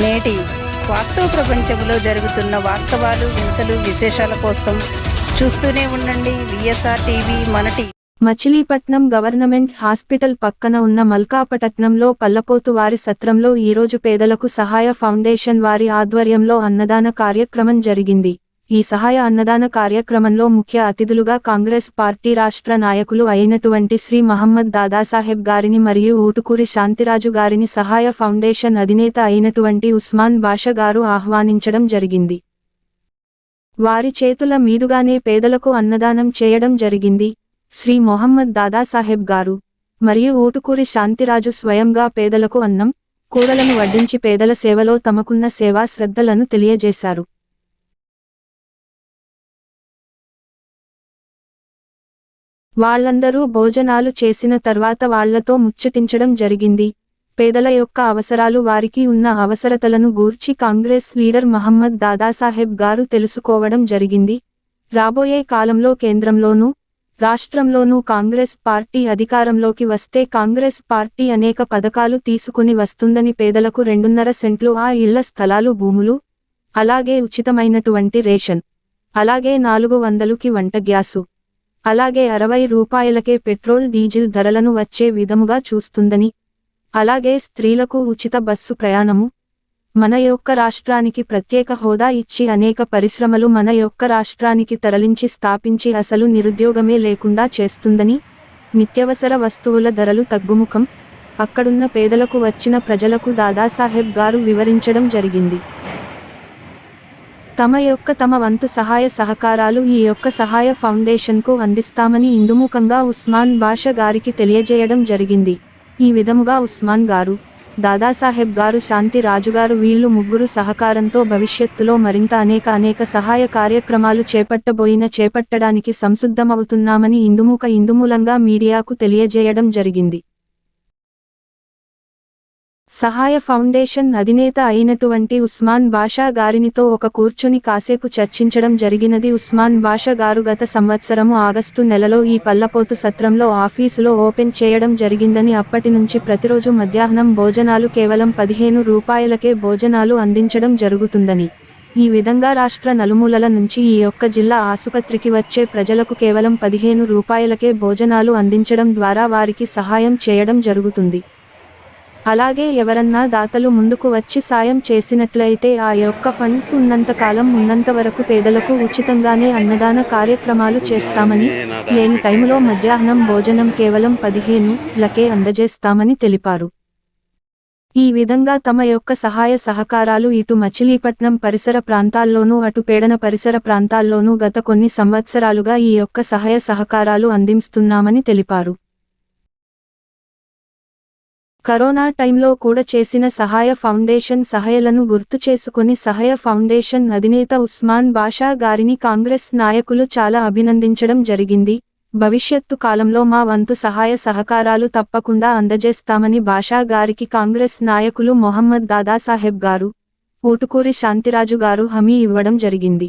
నేటి వాస్తవ ప్రపంచంలో జరుగుతున్న వాస్తవాలు వింతలు విశేషాల కోసం చూస్తూనే ఉండండి విఎస్ఆర్ టీవీ మనటి మచిలీపట్నం గవర్నమెంట్ హాస్పిటల్ పక్కన ఉన్న మల్కాపట్నంలో పల్లపోతు వారి సత్రంలో ఈరోజు పేదలకు సహాయ ఫౌండేషన్ వారి ఆధ్వర్యంలో అన్నదాన కార్యక్రమం జరిగింది. ఈ సహాయ అన్నదాన కార్యక్రమంలో ముఖ్య అతిథులుగా కాంగ్రెస్ పార్టీ రాష్ట్ర నాయకులు అయినటువంటి శ్రీ మహమ్మద్ దాదాసాహెబ్ గారిని మరియు ఊటుకూరి శాంతిరాజు గారిని సహాయ ఫౌండేషన్ అధినేత అయినటువంటి ఉస్మాన్ బాష గారు ఆహ్వానించడం జరిగింది. వారి చేతుల మీదుగానే పేదలకు అన్నదానం చేయడం జరిగింది. శ్రీ మొహమ్మద్ దాదాసాహెబ్ గారు మరియు ఊటుకూరి శాంతిరాజు స్వయంగా పేదలకు అన్నం కూరలను వడ్డించి పేదల సేవలో తమకున్న సేవా శ్రద్ధలను తెలియజేశారు. వాళ్ళందరూ భోజనాలు చేసిన తర్వాత వాళ్ళతో ముచ్చటించడం జరిగింది. పేదల యొక్క అవసరాలు వారికి ఉన్న అవసరతలను గూర్చి కాంగ్రెస్ లీడర్ మహమ్మద్ దాదాసాహెబ్ గారు తెలుసుకోవడం జరిగింది. రాబోయే కాలంలో కేంద్రంలోనూ రాష్ట్రంలోనూ కాంగ్రెస్ పార్టీ అధికారంలోకి వస్తే కాంగ్రెస్ పార్టీ అనేక పథకాలు తీసుకుని వస్తుందని పేదలకు రెండున్నర సెంట్లు ఆ ఇళ్ళ స్థలాలు భూములు అలాగే ఉచితమైనటువంటి రేషన్ అలాగే నాలుగు వందలుకి వంట గ్యాసు అలాగే అరవై రూపాయలకే పెట్రోల్ డీజిల్ ధరలను వచ్చే విధముగా చూస్తుందని. అలాగే స్త్రీలకు ఉచిత బస్సు ప్రయాణము. మన యొక్క రాష్ట్రానికి ప్రత్యేక హోదా ఇచ్చి అనేక పరిశ్రమలు మన యొక్క రాష్ట్రానికి తరలించి స్థాపించి అసలు నిరుద్యోగమే లేకుండా చేస్తుందని. నిత్యవసర వస్తువుల ధరలు తగ్గుముఖం. అక్కడున్న పేదలకు వచ్చిన ప్రజలకు దాదాసాహెబ్ గారు వివరించడం జరిగింది. తమ యొక్క తమ వంతు సహాయ సహకారాలు ఈ యొక్క సహాయ ఫౌండేషన్కు అందిస్తామని ఇందుముఖంగా ఉస్మాన్ భాష గారికి తెలియజేయడం జరిగింది. ఈ విధముగా ఉస్మాన్ గారు దాదాసాహెబ్ గారు శాంతి రాజుగారు వీళ్ళు ముగ్గురు సహకారంతో భవిష్యత్తులో మరింత అనేక అనేక సహాయ కార్యక్రమాలు చేపట్టబోయిన చేపట్టడానికి సంసిద్ధమవుతున్నామని ఇందుముఖ ఇందుమూలంగా మీడియాకు తెలియజేయడం జరిగింది. సహాయ ఫౌండేషన్ అధినేత అయినటువంటి ఉస్మాన్ బాషా గారినితో ఒక కూర్చుని కాసేపు చర్చించడం జరిగినది. ఉస్మాన్ బాషా గారు గత సంవత్సరము ఆగస్టు నెలలో ఈ పల్లపోతు సత్రంలో ఆఫీసులో ఓపెన్ చేయడం జరిగిందని అప్పటి నుంచి ప్రతిరోజు మధ్యాహ్నం భోజనాలు కేవలం పదిహేను రూపాయలకే భోజనాలు అందించడం జరుగుతుందని. ఈ విధంగా రాష్ట్ర నలుమూలల నుంచి ఈ యొక్క జిల్లా ఆసుపత్రికి వచ్చే ప్రజలకు కేవలం పదిహేను రూపాయలకే భోజనాలు అందించడం ద్వారా వారికి సహాయం చేయడం జరుగుతుంది. అలాగే ఎవరన్నా దాతలు ముందుకు వచ్చి సాయం చేసినట్లయితే ఆ యొక్క ఫండ్స్ ఉన్నంత కాలం ఉన్నంత వరకు పేదలకు ఉచితంగానే అన్నదాన కార్యక్రమాలు చేస్తామని లేని టైములో మధ్యాహ్నం భోజనం కేవలం పదిహేను లకే అందజేస్తామని తెలిపారు. ఈ విధంగా తమ యొక్క సహాయ సహకారాలు ఇటు మచిలీపట్నం పరిసర ప్రాంతాల్లోనూ అటు పేడన పరిసర ప్రాంతాల్లోనూ గత కొన్ని సంవత్సరాలుగా ఈ యొక్క సహాయ సహకారాలు అందిస్తున్నామని తెలిపారు. కరోనా టైంలో కూడా చేసిన సహాయ ఫౌండేషన్ సహాయలను గుర్తు చేసుకుని సహాయ ఫౌండేషన్ అధినేత ఉస్మాన్ బాషా గారిని కాంగ్రెస్ నాయకులు చాలా అభినందించడం జరిగింది. భవిష్యత్తు కాలంలో మా వంతు సహాయ సహకారాలు తప్పకుండా అందజేస్తామని బాషా గారికి కాంగ్రెస్ నాయకులు మొహమ్మద్ దాదాసాహెబ్ గారు ఊటుకూరి శాంతిరాజు గారు హామీ ఇవ్వడం జరిగింది.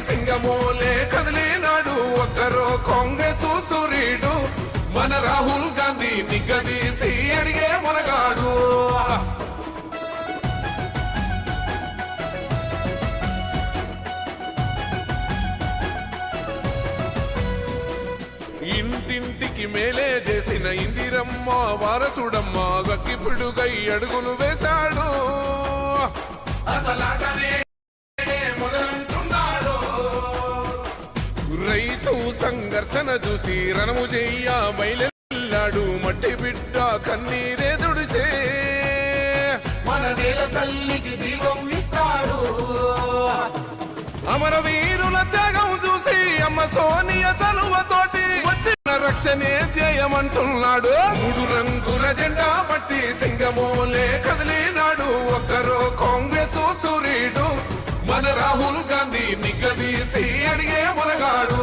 సింగమోలే కదిలినాడు. ఒక్కరో కాంగ్రెస్ సూర్యుడు మన రాహుల్ గాంధీ నిగ్గదీసి అడిగే మునగాడు. ఇంటింటికి మేలే చేసిన ఇందిరమ్మ వారసుడమ్మ గక్కిపిడుగై అడుగులు వేశాడు. అసలాటనే దర్శన చూసి రణము చెయ్య బయలెల్లాడు మట్టి బిడ్డ కన్నీరే దుడిచే మన నేల తల్లికి జీవం ఇస్తాడు. అమరవీరుల త్యాగం చూసి అమ్మ సోనియ చలువతోటి వచ్చిన రక్షణే ధ్యేయమంటున్నాడు. మూడు రంగుల జెండా పట్టి సింగమోలే కదిలినాడు. ఒక్కరో కాంగ్రెస్ సూర్యుడు మన రాహుల్ గాంధీ నిగ్గదీసి అడిగే మునగాడు.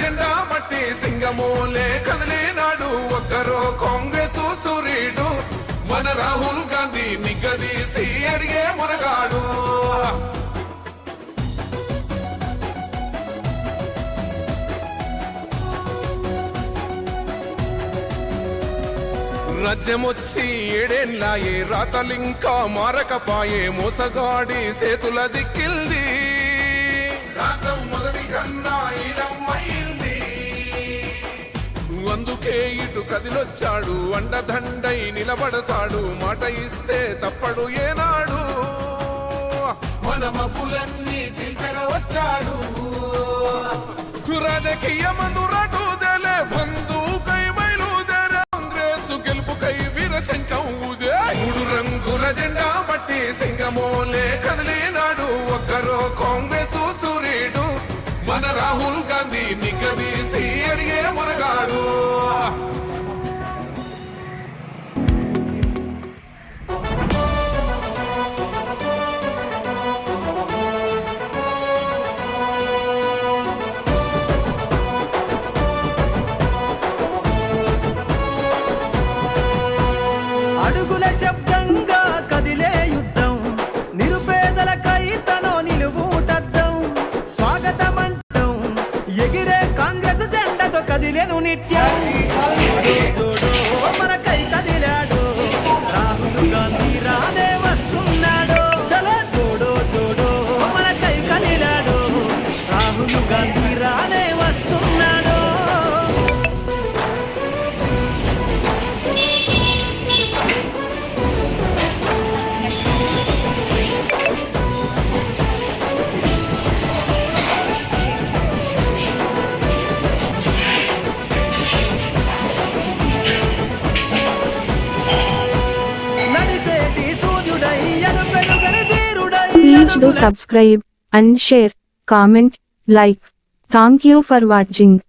జెండా మట్టి సింగమూలే కదిలినాడు ఒక్కరో కాంగ్రెస్ సూర్యుడు. మన రాహుల్ గాంధీ నిగ్గదీసి అడిగే మునగాడు. రాజ్యమొచ్చి ఏడేళ్ళాయే రాతలింకా మారకపాయే మోసగాడి సేతుల జిక్కిల్ది కదిలొచ్చాడు. అండదండై నిలబడతాడు. మాట ఇస్తే తప్పడు ఏనాడు. మన మబ్బులన్నీ చీల్చగా వచ్చాడు. రాజకీయ మందురాటు దేలే బంధుకై బయలుదేరే కాంగ్రెస్ గెలుపుకై వీరశంఖం ఊదే. మూడు రంగుల జెండా బట్టి సింగమోలే కదిలినాడు. ఒక్కరో కాంగ్రెస్ సూర్యుడు మన రాహుల్ గాంధీ నిగది ఎగిరే కాంగ్రెస్ జెండతో కదిలేను నిత్యం. please do subscribe and share, comment, like. Thank you for watching.